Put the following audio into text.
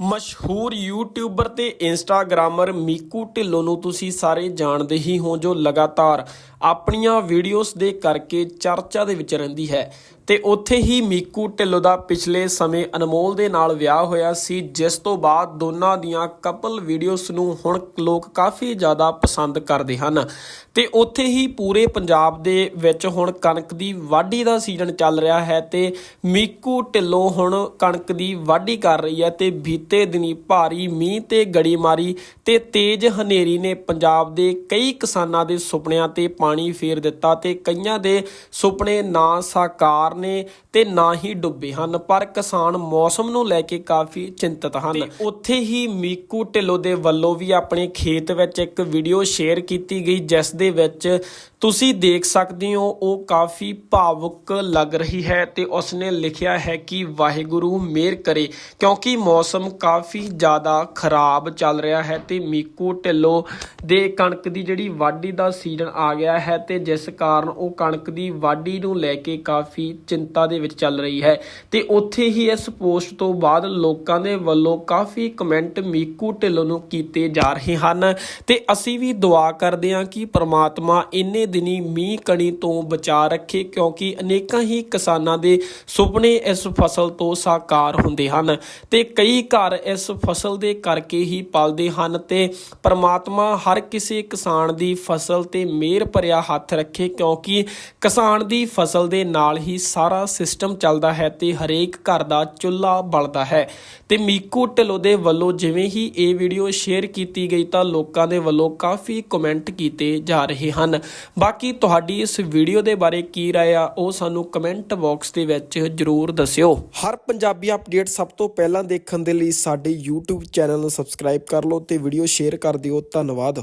ਮਸ਼ਹੂਰ ਯੂਟਿਊਬਰ ਤੇ ਇੰਸਟਾਗ੍ਰਾਮਰ ਮੀਕੂ ਢਿੱਲੋਂ ਨੂੰ ਤੁਸੀਂ ਸਾਰੇ ਜਾਣਦੇ ਹੀ ਹੋ ਜੋ ਲਗਾਤਾਰ ਆਪਣੀਆਂ ਵੀਡੀਓਜ਼ ਦੇ ਕਰਕੇ ਚਰਚਾ ਦੇ ਵਿੱਚ ਰਹਿੰਦੀ ਹੈ। ਤੇ ਉੱਥੇ ਹੀ ਮੀਕੂ ਢਿੱਲੋਂ ਦਾ ਪਿਛਲੇ ਸਮੇਂ ਅਨਮੋਲ ਦੇ ਨਾਲ ਵਿਆਹ ਹੋਇਆ ਸੀ, ਜਿਸ ਤੋਂ ਬਾਅਦ ਦੋਨਾਂ ਦੀਆਂ ਕਪਲ ਵੀਡੀਓਜ਼ ਨੂੰ ਹੁਣ ਲੋਕ ਕਾਫੀ ਜ਼ਿਆਦਾ ਪਸੰਦ ਕਰਦੇ ਹਨ। ਤੇ ਉੱਥੇ ਹੀ ਪੂਰੇ ਪੰਜਾਬ ਦੇ ਵਿੱਚ ਹੁਣ ਕਣਕ ਦੀ ਵਾਢੀ ਦਾ ਸੀਜ਼ਨ ਚੱਲ ਰਿਹਾ ਹੈ ਤੇ ਮੀਕੂ ਢਿੱਲੋਂ ਹੁਣ ਕਣਕ ਦੀ ਵਾਢੀ ਕਰ ਰਹੀ ਹੈ ਤੇ ਬੀਤੇ ਦਿਨੀ ਭਾਰੀ ਮੀਂਹ ਤੇ ਗੜੀਮਾਰੀ ਤੇ ਤੇਜ਼ ਹਨੇਰੀ ਨੇ ਪੰਜਾਬ ਦੇ ਕਈ ਕਿਸਾਨਾਂ ਦੇ ਸੁਪਨਿਆਂ ਤੇ ਪਾਣੀ ਫੇਰ ਦਿੱਤਾ ਤੇ ਕਈਆਂ ਦੇ ਸੁਪਨੇ ਨਾ ਸਾਕਾਰ ਨੇ ਤੇ ਨਾ ਹੀ ਡੁੱਬੇ ਹਨ ਪਰ ਕਿਸਾਨ ਮੌਸਮ ਨੂੰ ਲੈ ਕੇ ਕਾਫੀ ਚਿੰਤਤ ਹਨ। ਉੱਥੇ ਹੀ ਮੀਕੂ ਢਿੱਲੋਂ ਦੇ ਵੱਲੋਂ ਵੀ ਆਪਣੇ ਖੇਤ ਵਿੱਚ ਇੱਕ ਵੀਡੀਓ ਸ਼ੇਅਰ ਕੀਤੀ ਗਈ ਜਿਸ ਦੇ ਵਿੱਚ ਤੁਸੀਂ ਦੇਖ ਸਕਦੇ ਹੋ ਉਹ ਕਾਫੀ ਭਾਵੁਕ ਲੱਗ ਰਹੀ ਹੈ ਤੇ ਉਸਨੇ ਲਿਖਿਆ ਹੈ ਕਿ ਵਾਹਿਗੁਰੂ ਮਿਹਰ ਕਰੇ ਕਿਉਂਕਿ ਮੌਸਮ ਕਾਫੀ ਜ਼ਿਆਦਾ ਖਰਾਬ ਚੱਲ ਰਿਹਾ ਹੈ ਤੇ ਮੀਕੂ ਢਿੱਲੋਂ ਦੇ ਕਣਕ ਦੀ ਜਿਹੜੀ ਵਾਢੀ ਦਾ ਸੀਜ਼ਨ ਆ ਗਿਆ ਹੈ ਤੇ ਜਿਸ ਕਾਰਨ ਉਹ ਕਣਕ ਦੀ ਵਾਢੀ ਨੂੰ ਲੈ ਕੇ ਕਾਫੀ ਚਿੰਤਾ ਦੇ ਵਿੱਚ ਚੱਲ ਰਹੀ ਹੈ। ਤੇ ਉੱਥੇ ਹੀ ਇਸ ਪੋਸਟ ਤੋਂ ਬਾਅਦ ਲੋਕਾਂ ਦੇ ਵੱਲੋਂ ਕਾਫੀ ਕਮੈਂਟ ਮੀਕੂ ਢਿੱਲੋਂ ਨੂੰ ਕੀਤੇ ਜਾ ਰਹੇ ਹਨ। ਤੇ ਅਸੀਂ ਵੀ ਦੁਆ ਕਰਦੇ ਹਾਂ ਕਿ ਪ੍ਰਮਾਤਮਾ ਇੰਨੇ ਦਿਨੀ ਮੀਂਹ ਕਣੀ ਤੋਂ ਬਚਾ ਰੱਖੇ ਕਿਉਂਕਿ ਅਨੇਕਾਂ ਹੀ ਕਿਸਾਨਾਂ ਦੇ ਸੁਪਨੇ ਇਸ ਫਸਲ ਤੋਂ ਸਾਕਾਰ ਹੁੰਦੇ ਹਨ। ਤੇ ਕਈ ਘਰ ਇਸ ਫਸਲ ਦੇ ਕਰਕੇ ਹੀ ਪਲਦੇ ਹਨ ਤੇ ਪਰਮਾਤਮਾ ਹਰ ਕਿਸੇ ਕਿਸਾਨ ਦੀ ਫਸਲ ਤੇ ਮਿਹਰ ਭਰਿਆ ਹੱਥ ਰੱਖੇ, ਕਿਉਂਕਿ ਕਿਸਾਨ ਦੀ ਫਸਲ ਦੇ ਨਾਲ ਹੀ ਸਾਰਾ ਸਿਸਟਮ ਚੱਲਦਾ ਹੈ ਤੇ ਹਰੇਕ ਘਰ ਦਾ ਚੁੱਲ੍ਹਾ ਬਲਦਾ ਹੈ। ਤੇ ਮੀਕੂ ਢਿੱਲੋਂ ਦੇ ਵੱਲੋਂ ਜਿਵੇਂ ਹੀ ਇਹ ਵੀਡੀਓ ਸ਼ੇਅਰ ਕੀਤੀ ਗਈ ਤਾਂ ਲੋਕਾਂ ਦੇ ਵੱਲੋਂ ਕਾਫੀ ਕਮੈਂਟ ਕੀਤੇ ਜਾ ਰਹੇ ਹਨ। ਬਾਕੀ ਤੁਹਾਡੀ ਇਸ ਵੀਡੀਓ ਦੇ ਬਾਰੇ ਕੀ ਰਾਏ ਆ, ਉਹ ਸਾਨੂੰ ਕਮੈਂਟ ਬਾਕਸ ਦੇ ਵਿੱਚ ਜਰੂਰ ਦੱਸਿਓ। ਹਰ ਪੰਜਾਬੀ ਅਪਡੇਟ ਸਭ ਤੋਂ ਪਹਿਲਾਂ ਦੇਖਣ ਦੇ ਲਈ ਸਾਡੇ YouTube ਚੈਨਲ ਨੂੰ ਸਬਸਕ੍ਰਾਈਬ ਕਰ ਲਓ ਤੇ ਵੀਡੀਓ ਸ਼ੇਅਰ ਕਰ ਦਿਓ। ਧੰਨਵਾਦ।